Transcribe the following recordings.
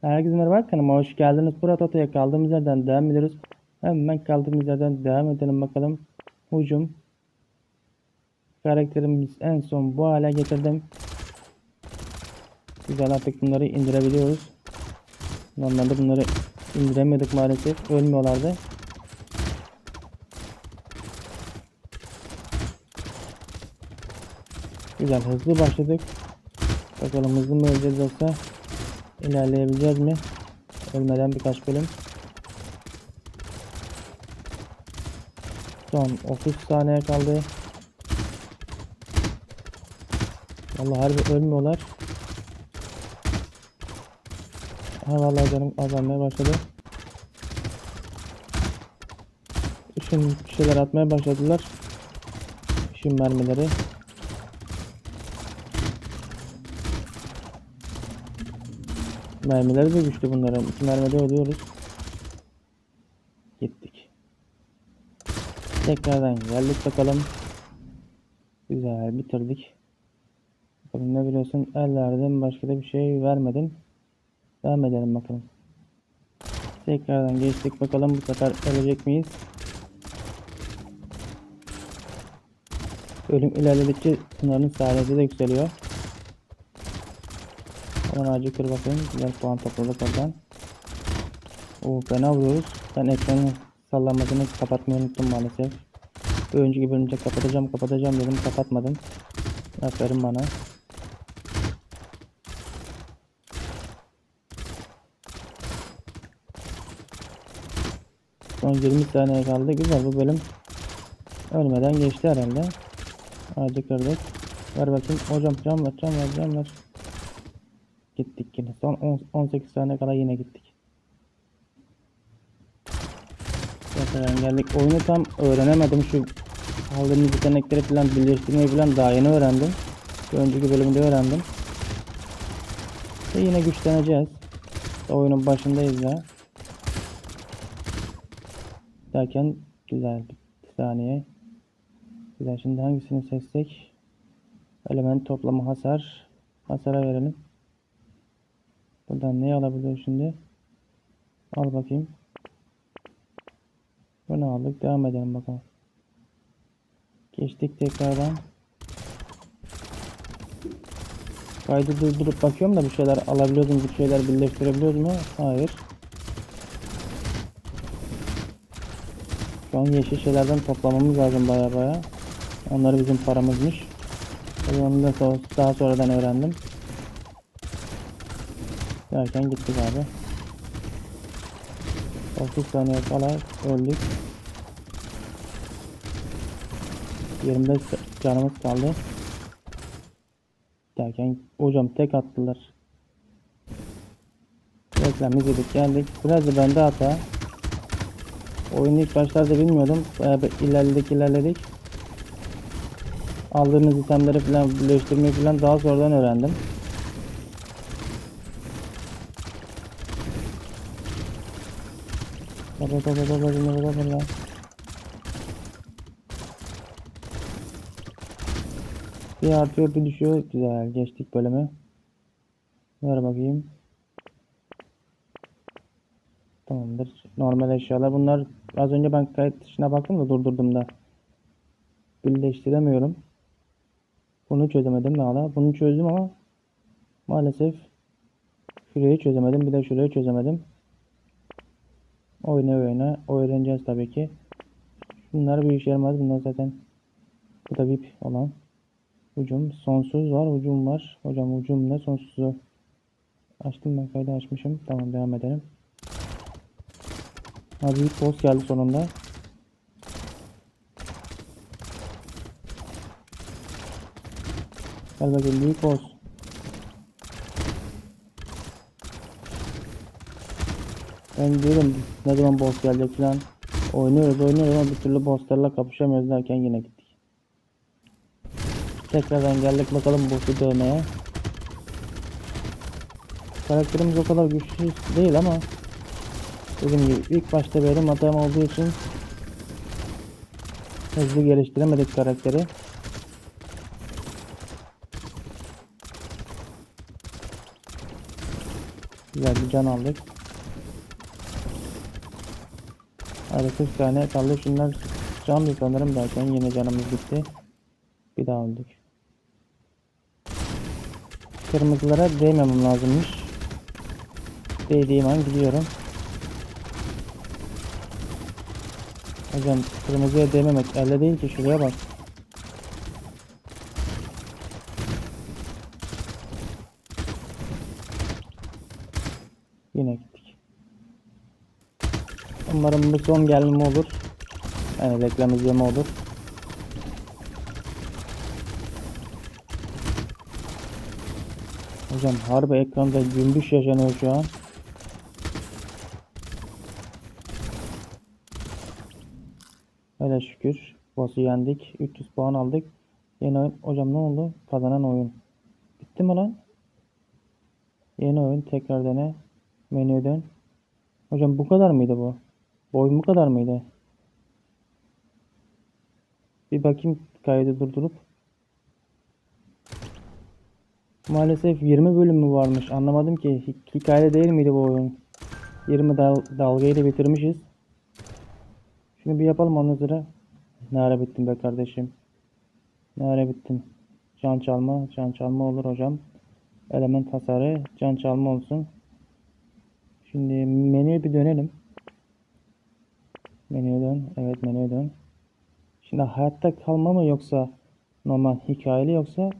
Herkese merhaba kanalıma hoş geldiniz. Murat Ota'ya kaldığımız yerden devam ediyoruz. Hemen kaldığımız yerden devam edelim bakalım. Hücum. Karakterimiz en son bu hale getirdim. Güzel artık bunları indirebiliyoruz. Normalde bunları indiremiyorduk maalesef. Ölmüyorlardı. Güzel hızlı başladık. Bakalım hızlı mı öleceğiz yoksa ilerleyebileceğiz mi? Ölmeden birkaç bölüm. Son 30 saniye kaldı. Vallahi harbi ölmüyorlar. Ha vallahi canım azalmaya başladı. Bir şeyler atmaya başladılar. Işın mermileri. Mermileri de güçlü bunların. İki mermide ölüyoruz. Gittik. Tekrardan geldik bakalım. Güzel bitirdik. Bakalım ne biliyorsun el verdim başka da bir şey vermedim. Devam edelim bakalım. Tekrardan geçtik bakalım bu sefer ölecek miyiz? Ölüm ilerledikçe bunların sadece de yükseliyor. Hemen ağacı bakayım. Güzel puan topladık oradan. Oo fena vuruyoruz. Ben ekranın sallanmasını kapatmayı unuttum maalesef. Önceki bölümde kapatacağım kapatacağım dedim kapatmadım. Aferin bana. Son 20 saniye kaldı. Güzel bu bölüm. Ölmeden geçti herhalde. Ağacı kırdık. Ver bakayım. Hocam cam ver cam ver cam ver. Gittik yine. Son 10 18 saniye kadar yine gittik. Zaten geldik. Oyunu tam öğrenemedim. Şu aldığımız yetenekleri falan birleştirmeyi falan daha yeni öğrendim. Bir önceki bölümde öğrendim. Ve yine güçleneceğiz. Oyunun başındayız ya. Derken güzel bir saniye. Güzel şimdi hangisini seçsek? Element toplama hasar. Hasara verelim. Buradan ne alabiliyor şimdi? Al bakayım. Bunu aldık. Devam edelim bakalım. Geçtik tekrardan. Kaydı durdurup bakıyorum da bir şeyler alabiliyoruz mu? Bir şeyler birleştirebiliyoruz mu? Hayır. Şu an yeşil şeylerden toplamamız lazım baya baya. Onları bizim paramızmış. Onu da daha sonradan öğrendim. Derken gittik abi. 30 saniye kala öldük. 25 canımız kaldı. Derken hocam tek attılar. Reklam izledik geldik. Biraz da bende hata. Oyunu ilk başlarda bilmiyordum. Bayağı ilerledik ilerledik. Aldığımız itemleri falan birleştirmeyi falan daha sonradan öğrendim. Baba baba baba baba baba. Bir artıyor bir düşüyor. Güzel geçtik bölümü. Ver bakayım. Tamamdır. Normal eşyalar. Bunlar az önce ben kayıt dışına baktım da durdurdum da. Birleştiremiyorum. Bunu çözemedim hala. Bunu çözdüm ama maalesef şurayı çözemedim. Bir de şurayı çözemedim. Oyna oyna öğreneceğiz tabii ki. Bunlar bir işe yaramaz. Bunlar zaten bu da VIP olan. Ucum sonsuz var. Ucum var. Hocam ucum ne sonsuzu? Açtım ben kaydı açmışım. Tamam devam edelim. Büyük boss geldi sonunda. Gel bakayım büyük boss. Ben diyorum ne zaman boss gelecek falan. Oynuyoruz oynuyoruz ama bir türlü bosslarla kapışamıyoruz derken yine gittik. Tekrardan geldik bakalım boss'u dövmeye. Karakterimiz o kadar güçlü değil ama Dediğim gibi ilk başta benim hatam olduğu için hızlı geliştiremedik karakteri. Güzel bir can aldık. Hadi 40 tane kaldı. Şunlar canlı sanırım derken yine canımız gitti. Bir daha öldük. Kırmızılara değmemem lazımmış. Değdiğim an gidiyorum. Hocam kırmızıya değmemek elde değil ki şuraya bak. Yine gittik. Umarım bu son gelme olur. Yani reklam izleme olur. Hocam harbi ekranda cümbüş yaşanıyor şu an. Hele şükür. Boss'u yendik. 300 puan aldık. Yeni oyun. Hocam ne oldu? Kazanan oyun. Bitti mi lan? Yeni oyun. Tekrar dene. Menüye dön. Hocam bu kadar mıydı bu? Bu oyun bu kadar mıydı? Bir bakayım kaydı durdurup. Maalesef 20 bölümü varmış. Anlamadım ki. Hi- Hikaye değil miydi bu oyun? 20 dal dalgayı da bitirmişiz. Şunu bir yapalım ondan sonra. Ne ara bittin be kardeşim? Ne ara bittin? Can çalma, can çalma olur hocam. Element hasarı, can çalma olsun. Şimdi menüye bir dönelim. Menüye dön. Evet menüye dön. Şimdi hayatta kalma mı yoksa normal hikayeli yoksa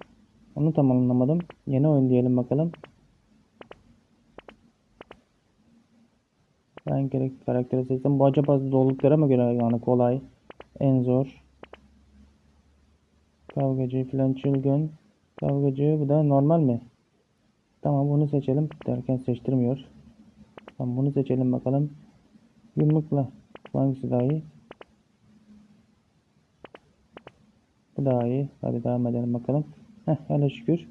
onu tam anlamadım. Yeni oyun diyelim bakalım. Ben gerek karakteri seçtim. Bu acaba zorluklara mı göre yani kolay, en zor, kavgacı filan çılgın, kavgacı bu da normal mi? Tamam bunu seçelim derken seçtirmiyor. Tamam bunu seçelim bakalım. Yumrukla hangisi daha iyi? Bu daha iyi. Hadi devam edelim bakalım. Heh hele şükür.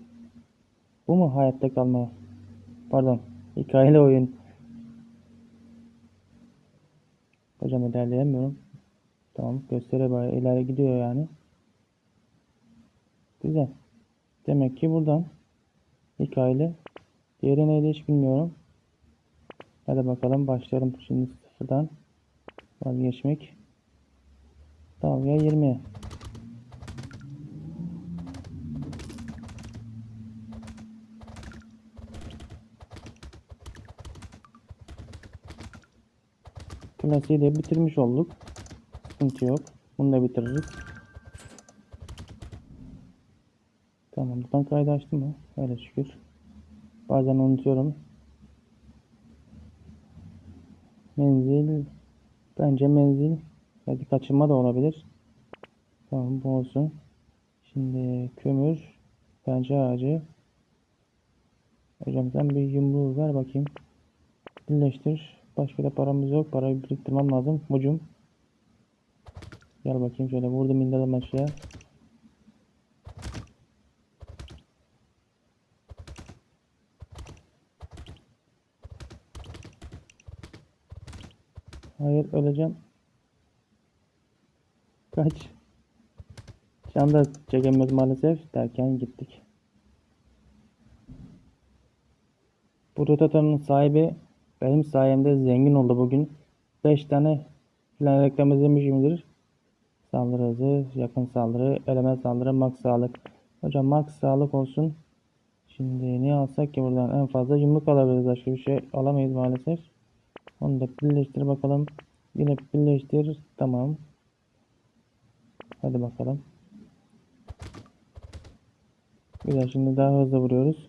Bu mu hayatta kalma? Pardon. Hikayeli oyun. Hocam ilerleyemiyorum. Tamam göstere bayağı ileri gidiyor yani. Güzel. Demek ki buradan hikayeli. Diğeri neydi hiç bilmiyorum. Hadi bakalım başlayalım şimdi sıfırdan. Vazgeçmek. Dalga 20. Klasiği de bitirmiş olduk. Sıkıntı yok. Bunu da bitiririz. Tamam. Buradan kaydı açtım mı? Öyle şükür. Bazen unutuyorum. Menzil. Bence menzil. Belki kaçırma da olabilir. Tamam bu olsun. Şimdi kömür. Bence ağacı. Hocam sen bir yumruğu ver bakayım. Birleştir. Başka da paramız yok. Parayı biriktirmem lazım. Hocum. Gel bakayım şöyle vurdum indirdim aşağıya. Hayır öleceğim. Kaç. Can da çekemez maalesef derken gittik. Bu rotatorun sahibi benim sayemde zengin oldu bugün. 5 tane filan reklam izlemişimdir. Saldırı hızı, yakın saldırı, element saldırı, max sağlık. Hocam max sağlık olsun. Şimdi ne alsak ki buradan en fazla yumruk alabiliriz. Başka bir şey alamayız maalesef. Onu da birleştir bakalım. Yine birleştir. Tamam. Hadi bakalım. Güzel şimdi daha hızlı vuruyoruz.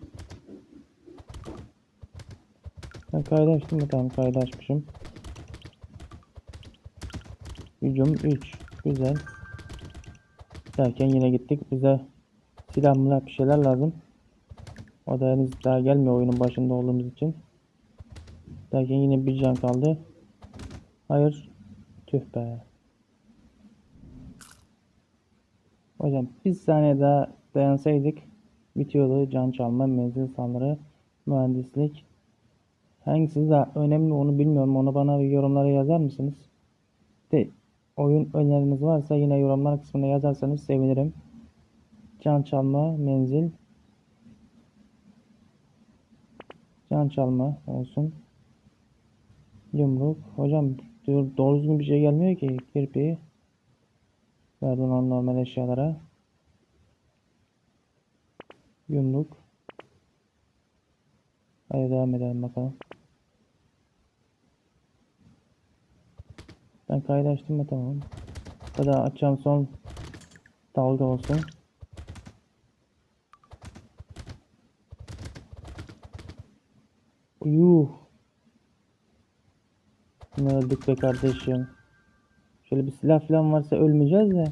Ben kaydı açtım mı? Tamam kaydı açmışım. Hücum 3. Güzel. Derken yine gittik. Bize silah milah bir şeyler lazım. O da henüz daha gelmiyor oyunun başında olduğumuz için. Derken yine bir can kaldı. Hayır. Tüh be. Hocam bir saniye daha dayansaydık bitiyordu. Can çalma, menzil saldırı, mühendislik. Hangisi daha önemli onu bilmiyorum. Onu bana yorumlara yazar mısınız? De oyun öneriniz varsa yine yorumlar kısmına yazarsanız sevinirim. Can çalma, menzil. Can çalma olsun. Yumruk. Hocam dur- doğru düzgün bir şey gelmiyor ki. Kirpi. Verdim onu normal eşyalara. Yumruk. Hadi devam edelim bakalım. Ben kaydı açtım mı tamam. Ya da açacağım son dalga olsun. Yuh. Ne öldük be kardeşim. Şöyle bir silah falan varsa ölmeyeceğiz de.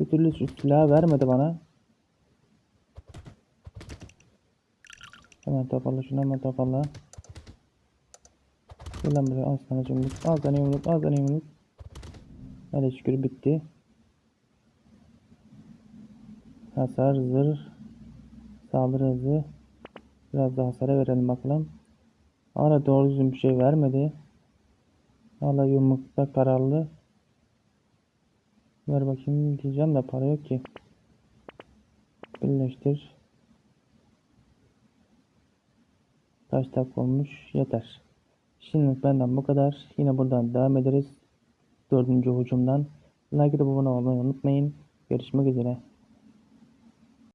Bir türlü şu silahı vermedi bana. Hemen toparla şunu hemen toparla. Gel lan buraya al sana yumruk. Al sana yumruk. Al sana yumruk. Hadi şükür bitti. Hasar, zırh, saldırı hızı. Biraz daha hasara verelim bakalım. Hala doğru düzgün bir şey vermedi. Hala yumrukta kararlı. Ver bakayım diyeceğim de para yok ki. Birleştir. Kaç dakika olmuş? Yeter. Şimdi benden bu kadar. Yine buradan devam ederiz. Dördüncü hücumdan. Like atıp abone olmayı unutmayın. Görüşmek üzere.